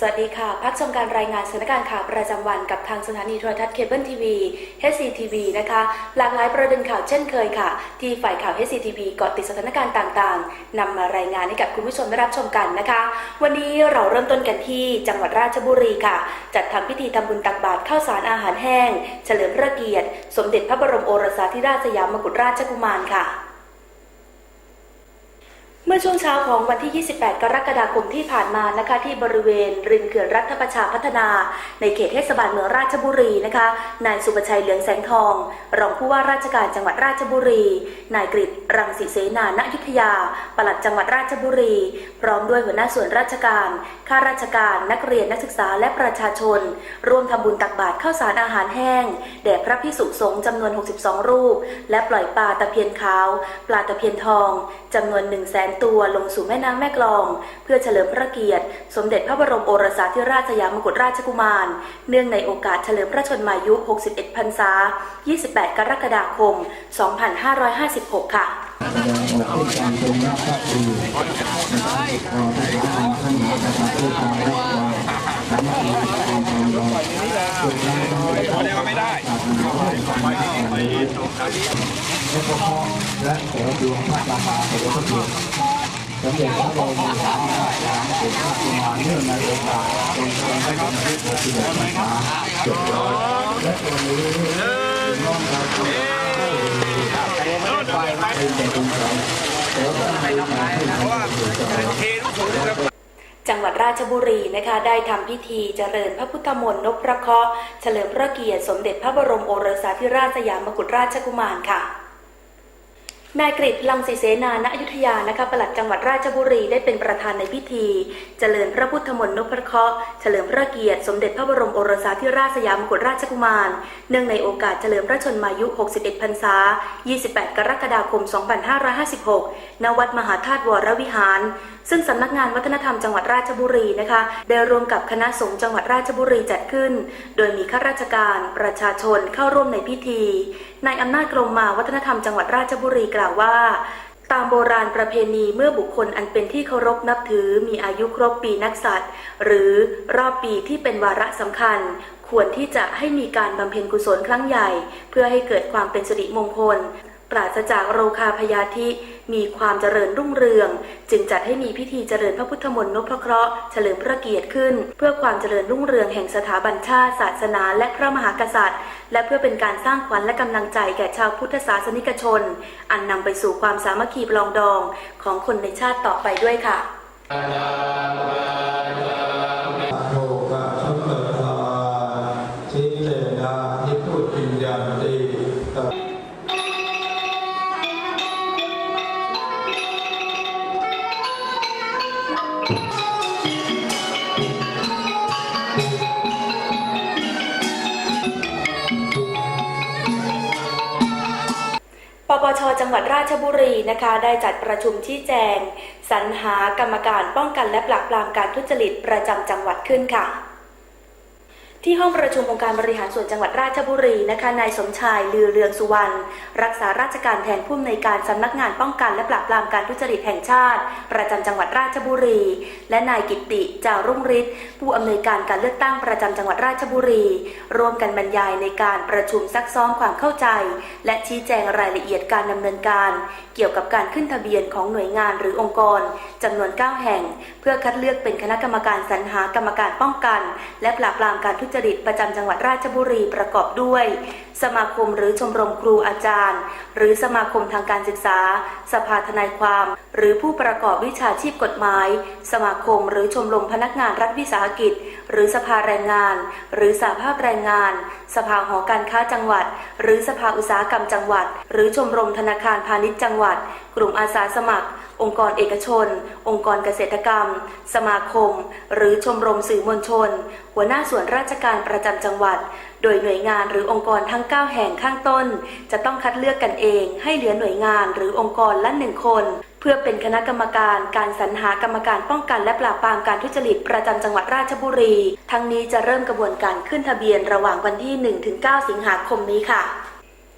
สวัสดีค่ะ พักชมการรายงานสถานการณ์ข่าวประจำวันกับทางสถานีโทรทัศน์เคเบิลทีวี HCTV นะคะ หลากหลายประเด็นข่าวเช่นเคยค่ะ ที่ฝ่ายข่าว HCTV เกาะติดสถานการณ์ต่างๆนำมารายงานให้กับคุณผู้ชมได้รับชมกันนะคะ วันนี้เราเริ่มต้นกันที่จังหวัดราชบุรีค่ะ จัดทำพิธีทำบุญตักบาตรข้าวสารอาหารแห้ง เฉลิมพระเกียรติ สมเด็จพระบรมโอรสาธิราชสยามกุฎราชกุมารค่ะ เมื่อช่วงเช้าของวันที่ 28 กรกฎาคมที่ผ่านมานะคะที่บริเวณริมเขื่อนรัฐประชาพัฒนา ในเขตเทศบาลเมืองราชบุรีนะคะนายสุประชัยเหลืองแสงทอง รองผู้ว่าราชการจังหวัดราชบุรี นายกฤษรังสีเสนาณยุทธยา ปลัดจังหวัดราชบุรี พร้อมด้วยหัวหน้าส่วนราชการข้าราชการนักเรียนนักศึกษาและประชาชน ร่วมทำบุญตักบาตรข้าวสารอาหารแห้งแด่พระพิสุสงฆ์จำนวน 62 รูป และปล่อยปลาตะเพียนขาว ปลาตะเพียนทองจำนวน1 0 0 0 0ตัวลงสู่แม่น้ำแม่กลอง เพื่อเฉลิมพระเกียรติ สมเด็จพระบรมโอรสาธิราชสยามกุฎราชกุมาร เนื่องในโอกาสเฉลิมพระชนมายุ 61 พรรษา 28 กรกฎาคม 2556 ค่ะ และพระพ่อและขอดวงพระราชาขอพระเกียรติสมเด็จพระบรมสารีริกาตุเป็นพระกุมารเนื่องในโอกาสทรงทรงพระชนมายุ61พรรษาเจ็ดร้อยและตรงนี้น้องเราเป็นเด็กค์เราขอตั้งใจมาให้ทำอยู่ตลอดจังหวั ดราชบุรีนะคะได้ทำพิธีเจริญพระพุทธมนต์นพพระเคราะห์เฉลิมพระเกียรติสมเด็จพระบรมโอรสาธิราชสยามกุฎราชกุมารค่ะ นายกฤษลังสีเสนาณอยุธยานะคะปลัดจังหวัดราชบุรีได้เป็นประธานในพิธี เจริญพระพุทธมนต์นพเคราะห์เฉลิมพระเกียรติสมเด็จพระบรมโอรสาธิราชสยามกุฎราชกุมาร เนื่องในโอกาสเฉลิมพระชนมายุ 61 พรรษา 28 กรกฎาคม 2556 ณ วัดมหาธาตุวรวิหาร ซึ่งสำนักงานวัฒนธรรมจังหวัดราชบุรีนะคะได้ร่วมกับคณะสงฆ์จังหวัดราชบุรีจัดขึ้น โดยมีข้าราชการประชาชนเข้าร่วมในพิธีนายอำนาจกรมมาวัฒนธรรมจังหวัดราชบุรีกล่าวว่าตามโบราณประเพณีเมื่อบุคคลอันเป็นที่เคารพนับถือมีอายุครบปีนักษัตริย์ หรือรอบปีที่เป็นวาระสำคัญ ควรที่จะให้มีการบำเพ็ญกุศลครั้งใหญ่ เพื่อให้เกิดความเป็นสิริมงคล ปราศจากโรคาพยาธิ มีความเจริญรุ่งเรือง จึงจัดให้มีพิธีเจริญพระพุทธมนต์นพเคราะห์เฉลิมพระเกียรติขึ้น เพื่อความเจริญรุ่งเรืองแห่งสถาบันชาติศาสนา และพระมหากษัตริย์ และเพื่อเป็นการสร้างขวัญและกำลังใจแก่ชาวพุทธศาสนิกชน อันนำไปสู่ความสามัคคีปลองดองของคนในชาติต่อไปด้วยค่ะ ปปชจังหวัดราชบุรีนะคะได้จัดประชุมชี้แจง สรรหากรรมการป้องกันและปราบปรามการทุจริตประจำจังหวัดขึ้นค่ะ ที่ห้องประชุมองค์การบริหารส่วนจังหวัดราชบุรีนะคะนายสมชายลือเรืองสุวรรณรักษาราชการแทนผู้อำนวยการสำนักงานป้องกันและปราบปรามการทุจริตแห่งชาติ ประจำจังหวัดราชบุรี และนายกิติจารุ่งฤทธิ์ผู้อำนวยการการเลือกตั้งประจำจังหวัดราชบุรี ร่วมกันบรรยายในการประชุมซักซ้อมความเข้าใจ และชี้แจงรายละเอียดการดำเนินการ เกี่ยวกับการขึ้นทะเบียนของหน่วยงานหรือองค์กรจำนวน 9 แห่ง เพื่อคัดเลือกเป็นคณะกรรมการสรรหากรรมการป้องกัน และปราบปรามการทุจริตประจำจังหวัดราชบุรีประกอบด้วย สมาคมหรือชมรมครูอาจารย์ หรือสมาคมทางการศึกษา สภาทนายความ หรือผู้ประกอบวิชาชีพกฎหมาย สมาคมหรือชมรมพนักงานรัฐวิสาหกิจ หรือสภาแรงงาน หรือสาภาพแรงงาน สภาหอการค้าจังหวัด หรือสภาอุตสาหกรรมจังหวัด หรือชมรมธนาคารพาณิชย์จังหวัดกลุ่มอาสาสมัคร องค์กรเอกชน องค์กรเกษตรกรรม สมาคม หรือชมรมสื่อมวลชน หัวหน้าส่วนราชการประจำจังหวัด โดยหน่วยงานหรือองค์กรทั้ง 9 แห่งข้างต้น จะต้องคัดเลือกกันเอง ให้เหลือหน่วยงานหรือองค์กรละหนึ่งคน เพื่อเป็นคณะกรรมการการสรรหากรรมการป้องกันและปราบปรามการทุจริตประจำจังหวัดราชบุรี ทั้งนี้จะเริ่มกระบวนการขึ้นทะเบียนระหว่างวันที่ 1-9 สิงหาคมนี้ค่ะ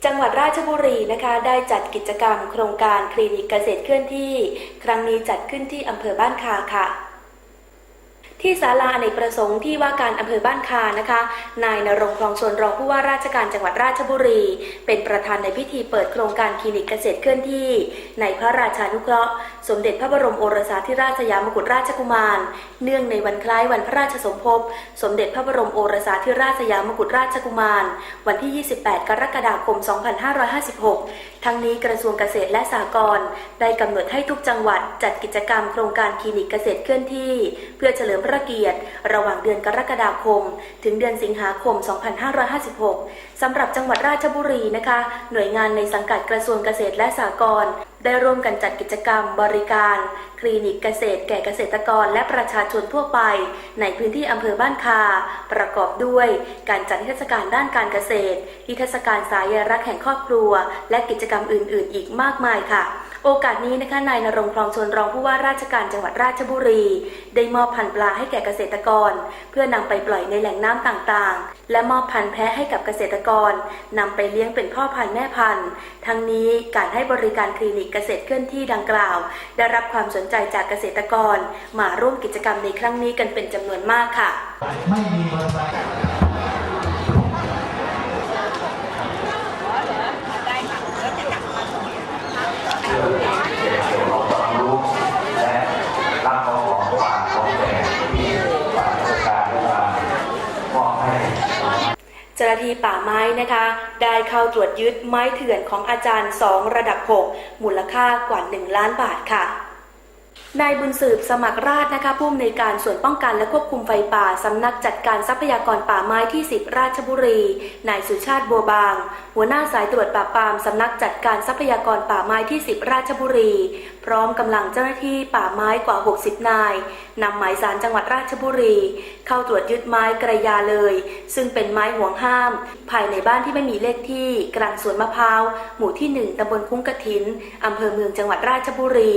จังหวัดราชบุรีนะคะได้จัดกิจกรรมโครงการคลินิกเกษตรเคลื่อนที่ ครั้งนี้จัดขึ้นที่อำเภอบ้านคาค่ะ ที่ศาลาอเนกประสงค์ที่ว่าการอำเภอบ้านคานะคะ นายนรงคลองชนรองผู้ว่าราชการจังหวัดราชบุรี เป็นประธานในพิธีเปิดโครงการคลินิกเกษตรเคลื่อนที่ ในพระราชานุเคราะห์ สมเด็จพระบรมโอรสาธิราชสยามกุฎราชกุมาร เนื่องในวันคล้ายวันพระราชสมภพ สมเด็จพระบรมโอรสาธิราชสยามกุฎราชกุมาร วันที่ 28 กรกฎาคม 2556ทั้งนี้กระทรวงเกษตรและสหกรณ์ได้กำหนดให้ทุกจังหวัดจัดกิจกรรมโครงการคลินิกเกษตรเคลื่อนที่ เพื่อเฉลิมพระเกียรติ ระหว่างเดือนกรกฎาคม ถึงเดือนสิงหาคม 2556 สำหรับจังหวัดราชบุรีนะคะ หน่วยงานในสังกัดกระทรวงเกษตรและสหกรณ์ ได้ร่วมกันจัดกิจกรรมบริการ คลินิกเกษตรแก่เกษตรกรและประชาชนทั่วไป ในพื้นที่อำเภอบ้านคา ประกอบด้วย การจัดนิทรรศการด้านการเกษตรนิทรรศการสายรักแห่งครอบครัว และกิจกรรมอื่น ๆ อีกมากมายค่ะ โอกาสนี้นะคะนายนรงค์คลองชนรองผู้ว่าราชการจังหวัดราชบุรี ได้มอบพันธุ์ปลาให้แก่เกษตรกร เพื่อนำไปปล่อยในแหล่งน้ำต่างๆ และมอบพันธุ์แพะให้กับเกษตรกรนำไปเลี้ยงเป็นพ่อพันธุ์แม่พันธุ์ ทั้งนี้การให้บริการคลินิกเกษตรเคลื่อนที่ดังกล่าว ได้รับความสนใจจากเกษตรกร มาร่วมกิจกรรมในครั้งนี้กันเป็นจำนวนมากค่ะ ไม่มีมอเตอร์ไซค์ ความรู้และรับเอาของฝากของแจกที่ฝ่ายราชการได้มามอบให้ เจ้าหน้าที่ป่าไม้นะคะ ได้เข้าตรวจยึดไม้เถื่อนของอาจารย์ 2 ระดับ 6 มูลค่ากว่า 1 ล้านบาทค่ะ นายบุญสืบสมัครราชนะคะผู้อำนวยการส่วนป้องกันและควบคุมไฟป่า สำนักจัดการทรัพยากรป่าไม้ที่ 10 ราชบุรี นายสุชาติบัวบาง หัวหน้าสายตรวจปราปามสำนักจัดการทรัพยากรป่าไม้ที่ 10 ราชบุรี พร้อมกำลังเจ้าหน้าที่ป่าไม้กว่า 60 นายนำหมายสารจังหวัดราชบุรี เข้าตรวจยึดไม้กระยาเลย ซึ่งเป็นไม้ห่วงห้าม ภายในบ้านที่ไม่มีเลขที่ กลางสวนมะพร้าวหมู่ที่ 1ตำบลคุ้งกระถินอำเภอเมืองจังหวัดราชบุรี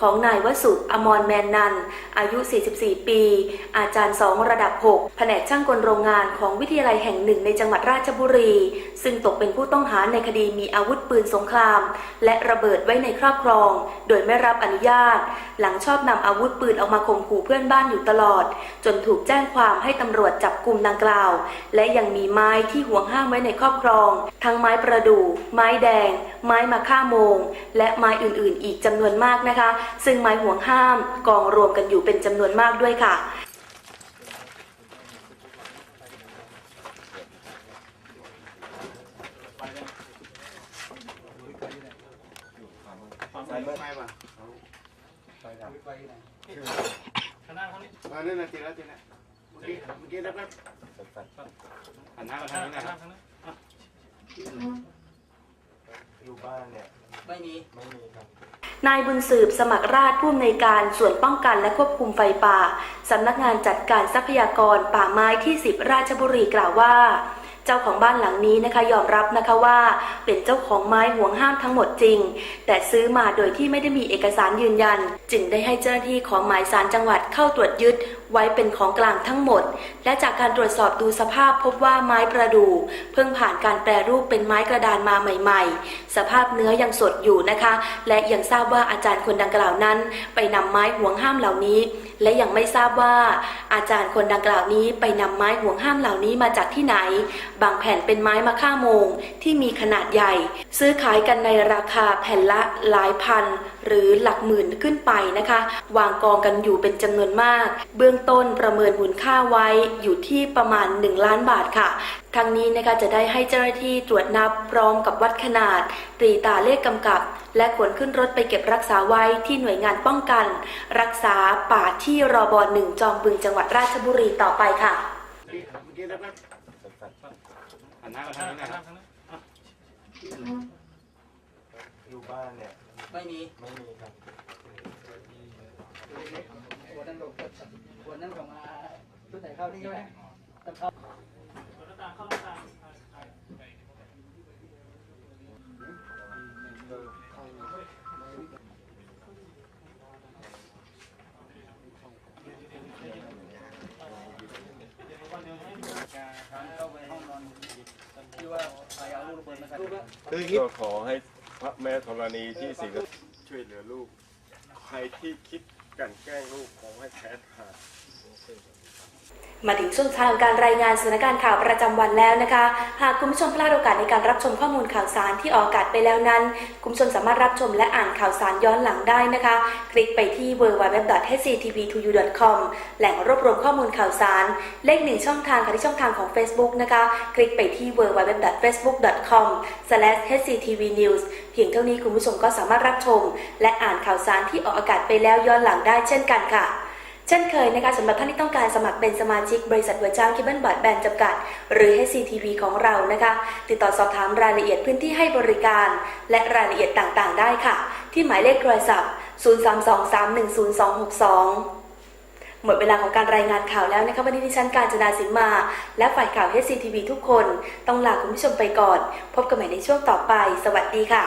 ของนายวสอมรแมนนัน อายุ 44 ปี อาจารย์ 2 ระดับ 6 แผนกช่างกลโรงงานของวิทยาลัยแห่งหนึ่งในจังหวัดราชบุรี ซึ่งตกเป็นผู้ต้องหาในคดีมีอาวุธปืนสงคราม และระเบิดไว้ในครอบครอง โดยไม่รับอนุญาต หลังชอบนำอาวุธปืนออกมาข่มขู่เพื่อนบ้านอยู่ตลอด จนถูกแจ้งความให้ตำรวจจับกลุ่มดังกล่าว และยังมีไม้ที่ห่วงห้ามไว้ในครอบครอง ทั้งไม้ประดู่ ไม้แดง ไม้มะค่าโมง และไม้อื่นๆ อีกจำนวนมากนะคะ ซึ่งไม้ห่วงห้าม กองรวมกันอยู่เป็นจำนวนมากด้วยค่ะมาเรื่องนาทีแล้วทีนะเมื่อกี้เมื่อกี้แล้วก็หันหน้ามาทางนี้นะครับอยู่บ้านเนี่ย ไม่มี ไม่มีครับ นายบุญสืบสมัครราชผู้อำนวยการส่วนป้องกันและควบคุมไฟป่า สำนักงานจัดการทรัพยากรป่าไม้ที่ 10 ราชบุรีกล่าวว่าเจ้าของบ้านหลังนี้นะคะยอมรับนะคะว่า เป็นเจ้าของไม้ห่วงห้ามทั้งหมดจริง แต่ซื้อมาโดยที่ไม่ได้มีเอกสารยืนยัน จึงได้ให้เจ้าหน้าที่ของหมายสารจังหวัดเข้าตรวจยึดไว้เป็นของกลางทั้งหมด และจากการตรวจสอบดูสภาพพบว่าไม้ประดู่เพิ่งผ่านการแปรรูปเป็นไม้กระดานมาใหม่ ๆ สภาพเนื้อยังสดอยู่นะคะ และยังทราบว่าอาจารย์คนดังกล่าวนั้น ไปนำไม้ห่วงห้ามเหล่านี้ และยังไม่ทราบว่าอาจารย์คนดังกล่าวนี้ไปนำไม้ห่วงห้ามเหล่านี้มาจากที่ไหน บางแผ่นเป็นไม้มะค่าโมงที่มีขนาดใหญ่ ซื้อขายกันในราคาแผ่นละหลายพัน หรือหลักหมื่นขึ้นไปนะคะ วางกองกันอยู่เป็นจำนวนมาก เบื้องต้นประเมินมูลค่าไว้อยู่ที่ประมาณ 1 ล้านบาทค่ะทางนี้นะคะจะได้ให้เจ้าหน้าที่ตรวจนับพร้อมกับวัดขนาด ตรีตาเลขกำกับ และขนขึ้นรถไปเก็บรักษาไว้ที่หน่วยงานป้องกัน รักษาป่าที่รอบหนึ่งจอมบึงจังหวัดราชบุรีต่อไปค่ะเมื่อกี้แล้วก็หันหน้ามาทางนี้นะครับอยู่บ้านเนี่ยไม่มีไม่มีครับ วันนั้นของ วันนั้นของอาชุดไหนเข้านี่ใช่ไหมต้องเข้าเข้าไปห้องนอนที่ว่าใครเอาลูกระเบิดมาใส่ลูกแล้วคืออย่างนี้ก็ขอให้พระแม่ธรณีที่สิงห์ช่วยเหลือลูก ใครที่คิดกลันแกล้งลูกขอให้แพ้ทาน มาถึงช่วงท้ายของการรายงานสถานการณ์ข่าวประจำวันแล้วนะคะ หากคุณผู้ชมพลาดโอกาสในการรับชมข้อมูลข่าวสารที่ออกอากาศไปแล้วนั้น คุณผู้ชมสามารถรับชมและอ่านข่าวสารย้อนหลังได้นะคะ คลิกไปที่ www.hctv2u.com แหล่งรวบรวมข้อมูลข่าวสาร เลขหนึ่งช่องทางค่ะที่ช่องทางของ Facebook นะคะ คลิกไปที่ www.facebook.com/hctvnews เพียงเท่านี้คุณผู้ชมก็สามารถรับชม และอ่านข่าวสารที่ออกอากาศไปแล้วย้อนหลังได้เช่นกันค่ะ เช่นเคยนะคะสำหรับท่านที่ต้องการสมัครเป็นสมาชิกบริษัทหัวจ้างคิบเบิลบอร์ดแบนจำกัด หรือ HCTV ของเรานะคะ ติดต่อสอบถามรายละเอียดพื้นที่ให้บริการ และรายละเอียดต่างๆ ได้ค่ะ ที่หมายเลขโทรศัพท์ 032310262 หมดเวลาของการรายงานข่าวแล้วนะคะวันนี้ดิฉันการจนาสิงมา และฝ่ายข่าว HCTV ทุกคน ต้องลาคุณผู้ชมไปก่อน พบกันใหม่ในช่วงต่อไป สวัสดีค่ะ